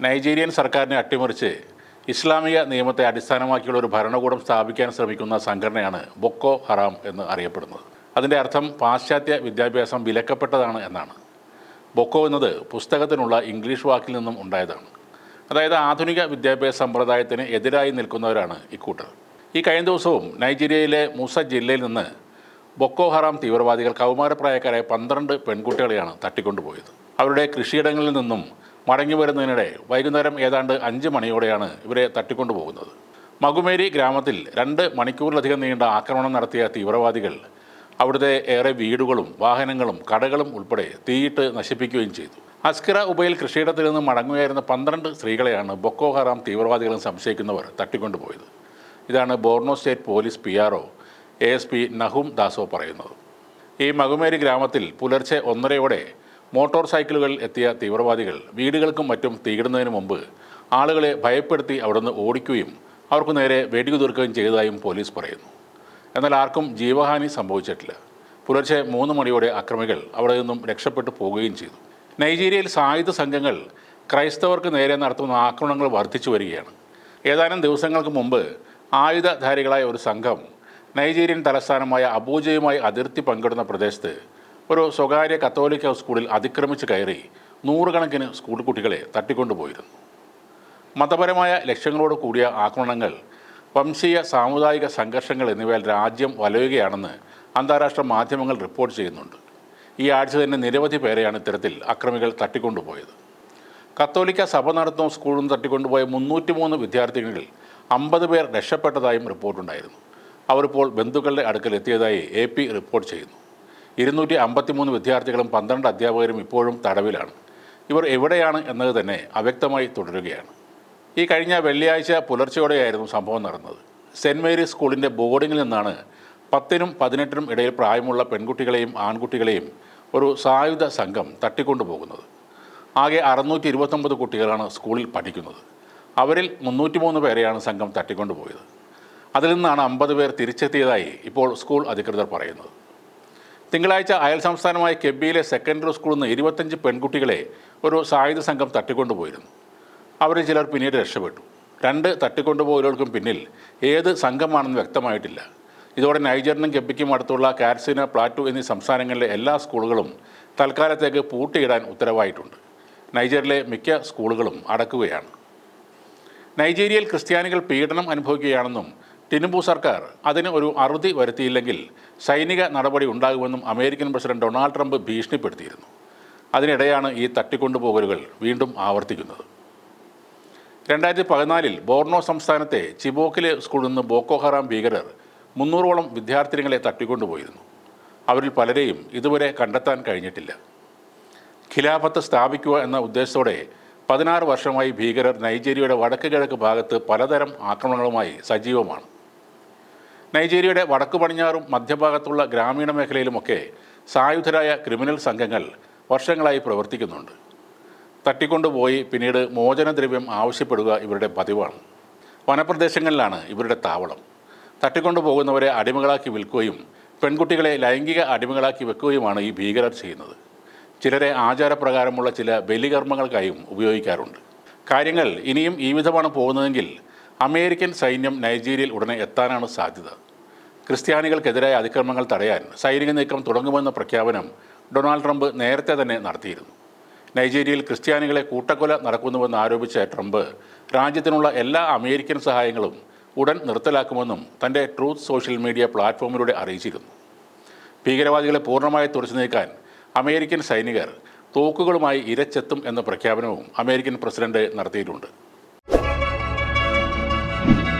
Nigerian സർക്കാരിനെ അട്ടിമറിച്ച് ഇസ്ലാമിക നിയമത്തെ അടിസ്ഥാനമാക്കിയുള്ള ഒരു ഭരണകൂടം സ്ഥാപിക്കാൻ ശ്രമിക്കുന്ന സംഘടനയാണ് ബൊക്കോ ഹറാം എന്ന് അറിയപ്പെടുന്നത്. അതിന്റെ അർത്ഥം പാശ്ചാത്യ വിദ്യാഭ്യാസം വിലക്കപ്പെട്ടതാണ് എന്നാണ്. ബൊക്കോ എന്നത് പുസ്തകത്തിനുള്ള ഇംഗ്ലീഷ് വാക്കിൽ നിന്നും ഉണ്ടായതാണ്. അതായത് ആധുനിക വിദ്യാഭ്യാസ സമ്പ്രദായത്തിന് എതിരായി നിൽക്കുന്നവരാണ് ഇക്കൂട്ടർ. ഈ കഴിഞ്ഞ ദിവസവും നൈജീരിയയിലെ മൂസ ജില്ലയിൽ നിന്ന് ബൊക്കോ ഹറാം തീവ്രവാദികൾ കൗമാരപ്രായക്കാരായ പന്ത്രണ്ട് പെൺകുട്ടികളെയാണ് തട്ടിക്കൊണ്ടുപോയത്. അവരുടെ കൃഷിയിടങ്ങളിൽ നിന്നും മടങ്ങി വരുന്നതിനിടെ വൈകുന്നേരം ഏതാണ്ട് അഞ്ച് മണിയോടെയാണ് ഇവരെ തട്ടിക്കൊണ്ടുപോകുന്നത്. മകുമേരി ഗ്രാമത്തിൽ രണ്ട് മണിക്കൂറിലധികം നീണ്ട ആക്രമണം നടത്തിയ തീവ്രവാദികൾ അവിടുത്തെ ഏറെ വീടുകളും വാഹനങ്ങളും കടകളും ഉൾപ്പെടെ തീയിട്ട് നശിപ്പിക്കുകയും ചെയ്തു. അസ്കിറ ഉബയിൽ കൃഷിയിടത്തിൽ നിന്ന് മടങ്ങുകയായിരുന്ന പന്ത്രണ്ട് സ്ത്രീകളെയാണ് ബൊക്കോ ഹറാം തീവ്രവാദികളും സംശയിക്കുന്നവർ തട്ടിക്കൊണ്ടുപോയത്. ഇതാണ് Borno state police P R O A S P Nahum Daso പറയുന്നത്. ഈ മകുമേരി ഗ്രാമത്തിൽ പുലർച്ചെ ഒന്നരയോടെ മോട്ടോർ സൈക്കിളുകൾ എത്തിയ തീവ്രവാദികൾ വീടുകൾക്കും മറ്റും തീയിടുന്നതിന് മുമ്പ് ആളുകളെ ഭയപ്പെടുത്തി അവിടുന്ന് ഓടിക്കുകയും അവർക്ക് നേരെ വെടിയുതിർക്കുകയും ചെയ്തതായും പോലീസ് പറയുന്നു. എന്നാൽ ആർക്കും ജീവഹാനി സംഭവിച്ചിട്ടില്ല. പുലർച്ചെ മൂന്ന് മണിയോടെ അക്രമികൾ അവിടെ നിന്നും രക്ഷപ്പെട്ടു പോവുകയും ചെയ്തു. നൈജീരിയയിൽ സായുധ സംഘങ്ങൾ ക്രൈസ്തവർക്ക് നേരെ നടത്തുന്ന ആക്രമണങ്ങൾ വർദ്ധിച്ചു വരികയാണ്. ഏതാനും ദിവസങ്ങൾക്ക് മുമ്പ് ആയുധധാരികളായ ഒരു സംഘം നൈജീരിയൻ തലസ്ഥാനമായ അബൂജയുമായി അതിർത്തി പങ്കിടുന്ന പ്രദേശത്ത് ഒരു സ്വകാര്യ കത്തോലിക്ക സ്കൂളിൽ അതിക്രമിച്ച് കയറി നൂറുകണക്കിന് സ്കൂൾ കുട്ടികളെ തട്ടിക്കൊണ്ടുപോയിരുന്നു. മതപരമായ ലക്ഷ്യങ്ങളോട് കൂടിയ ആക്രമണങ്ങൾ വംശീയ സാമുദായിക സംഘർഷങ്ങൾ എന്നിവയിൽ രാജ്യം വലയുകയാണെന്ന് അന്താരാഷ്ട്ര മാധ്യമങ്ങൾ റിപ്പോർട്ട് ചെയ്യുന്നുണ്ട്. ഈ ആഴ്ച തന്നെ നിരവധി പേരെയാണ് ഇത്തരത്തിൽ അക്രമികൾ തട്ടിക്കൊണ്ടുപോയത്. കത്തോലിക്ക സഭ നടത്തുന്ന സ്കൂളിൽ നിന്ന് തട്ടിക്കൊണ്ടുപോയ മുന്നൂറ്റി മൂന്ന് വിദ്യാർത്ഥികളിൽ അമ്പത് പേർ രക്ഷപ്പെട്ടതായും റിപ്പോർട്ടുണ്ടായിരുന്നു. അവരിപ്പോൾ ബന്ധുക്കളുടെ അടുക്കൽ എത്തിയതായി എ റിപ്പോർട്ട് ചെയ്യുന്നു. ഇരുന്നൂറ്റി അമ്പത്തിമൂന്ന് വിദ്യാർത്ഥികളും പന്ത്രണ്ട് അധ്യാപകരും ഇപ്പോഴും തടവിലാണ്. ഇവർ എവിടെയാണ് എന്നത് തന്നെ അവ്യക്തമായി തുടരുകയാണ്. ഈ കഴിഞ്ഞ വെള്ളിയാഴ്ച പുലർച്ചെയോടെയായിരുന്നു സംഭവം നടന്നത്. സെന്റ് മേരീസ് സ്കൂളിന്റെ ബോർഡിങ്ങിൽ നിന്നാണ് പത്തിനും പതിനെട്ടിനും ഇടയിൽ പ്രായമുള്ള പെൺകുട്ടികളെയും ആൺകുട്ടികളെയും ഒരു സായുധ സംഘം തട്ടിക്കൊണ്ടുപോകുന്നത്. ആകെ അറുന്നൂറ്റി ഇരുപത്തൊമ്പത് കുട്ടികളാണ് സ്കൂളിൽ പഠിക്കുന്നത്. അവരിൽ മുന്നൂറ്റി മൂന്ന് പേരെയാണ് സംഘം തട്ടിക്കൊണ്ടുപോയത്. അതിൽ നിന്നാണ് അമ്പത് പേർ തിരിച്ചെത്തിയതായി ഇപ്പോൾ സ്കൂൾ അധികൃതർ പറയുന്നത്. തിങ്കളാഴ്ച അയൽ സംസ്ഥാനമായ കെബിയിലെ സെക്കൻഡറി സ്കൂളിൽ നിന്ന് ഇരുപത്തഞ്ച് പെൺകുട്ടികളെ ഒരു സായുധ സംഘം തട്ടിക്കൊണ്ടുപോയിരുന്നു. അവരിൽ ചിലർ പിന്നീട് രക്ഷപ്പെട്ടു. രണ്ട് തട്ടിക്കൊണ്ടുപോകലുകൾക്കും പിന്നിൽ ഏത് സംഘമാണെന്ന് വ്യക്തമായിട്ടില്ല. ഇതോടെ നൈജറിനും കെബിക്കും അടുത്തുള്ള കാർസിന പ്ലാറ്റു എന്നീ സംസ്ഥാനങ്ങളിലെ എല്ലാ സ്കൂളുകളും തൽക്കാലത്തേക്ക് പൂട്ടിയിടാൻ ഉത്തരവായിട്ടുണ്ട്. നൈജറിലെ മിക്ക സ്കൂളുകളും അടക്കുകയാണ്. നൈജീരിയയിൽ ക്രിസ്ത്യാനികൾ പീഡനം അനുഭവിക്കുകയാണെന്നും ടിനുബു സർക്കാർ അതിന് ഒരു അറുതി വരുത്തിയില്ലെങ്കിൽ സൈനിക നടപടി ഉണ്ടാകുമെന്നും അമേരിക്കൻ പ്രസിഡന്റ് ഡൊണാൾഡ് ട്രംപ് ഭീഷണിപ്പെടുത്തിയിരുന്നു. അതിനിടെയാണ് ഈ തട്ടിക്കൊണ്ടുപോകലുകൾ വീണ്ടും ആവർത്തിക്കുന്നത്. രണ്ടായിരത്തി പതിനാലിൽ ബോർണോ സംസ്ഥാനത്തെ ചിബോക്കിലെ സ്കൂളിൽ നിന്ന് ബോക്കോഹറാം ഭീകരർ മുന്നൂറോളം വിദ്യാർത്ഥിനികളെ തട്ടിക്കൊണ്ടുപോയിരുന്നു. അവരിൽ പലരെയും ഇതുവരെ കണ്ടെത്താൻ കഴിഞ്ഞിട്ടില്ല. ഖിലാഫത്ത് സ്ഥാപിക്കുക എന്ന ഉദ്ദേശത്തോടെ പതിനാറ് വർഷമായി ഭീകരർ നൈജീരിയയുടെ വടക്ക് കിഴക്ക് ഭാഗത്ത് പലതരം ആക്രമണങ്ങളുമായി സജീവമാണ്. നൈജീരിയയുടെ വടക്ക് പടിഞ്ഞാറും മധ്യഭാഗത്തുള്ള ഗ്രാമീണ മേഖലയിലുമൊക്കെ സായുധരായ ക്രിമിനൽ സംഘങ്ങൾ വർഷങ്ങളായി പ്രവർത്തിക്കുന്നുണ്ട്. തട്ടിക്കൊണ്ടുപോയി പിന്നീട് മോചനദ്രവ്യം ആവശ്യപ്പെടുക ഇവരുടെ പതിവാണ്. വനപ്രദേശങ്ങളിലാണ് ഇവരുടെ താവളം. തട്ടിക്കൊണ്ടുപോകുന്നവരെ അടിമകളാക്കി വിൽക്കുകയും പെൺകുട്ടികളെ ലൈംഗിക അടിമകളാക്കി വെക്കുകയുമാണ് ഈ ഭീകരർ ചെയ്യുന്നത്. ചിലരെ ആചാരപ്രകാരമുള്ള ചില ബലികർമ്മങ്ങൾക്കായും ഉപയോഗിക്കാറുണ്ട്. കാര്യങ്ങൾ ഇനിയും ഈ വിധമാണ് പോകുന്നതെങ്കിൽ അമേരിക്കൻ സൈന്യം നൈജീരിയയിൽ ഉടനെ എത്താനാണ് സാധ്യത. ക്രിസ്ത്യാനികൾക്കെതിരായ അതിക്രമങ്ങൾ തടയാൻ സൈനിക നീക്കം തുടങ്ങുമെന്ന പ്രഖ്യാപനം ഡൊണാൾഡ് ട്രംപ് നേരത്തെ തന്നെ നടത്തിയിരുന്നു. നൈജീരിയയിൽ ക്രിസ്ത്യാനികളെ കൂട്ടക്കൊല നടക്കുന്നുവെന്ന് ആരോപിച്ച ട്രംപ് രാജ്യത്തിനുള്ള എല്ലാ അമേരിക്കൻ സഹായങ്ങളും ഉടൻ നിർത്തലാക്കുമെന്നും തന്റെ ട്രൂത്ത് സോഷ്യൽ മീഡിയ പ്ലാറ്റ്ഫോമിലൂടെ അറിയിച്ചിരുന്നു. ഭീകരവാദികളെ പൂർണമായി തുറച്ചു നീക്കാൻ അമേരിക്കൻ സൈനികർ തോക്കുകളുമായി ഇരച്ചെത്തും എന്ന പ്രഖ്യാപനവും അമേരിക്കൻ പ്രസിഡന്റ് നടത്തിയിട്ടുണ്ട്. thank you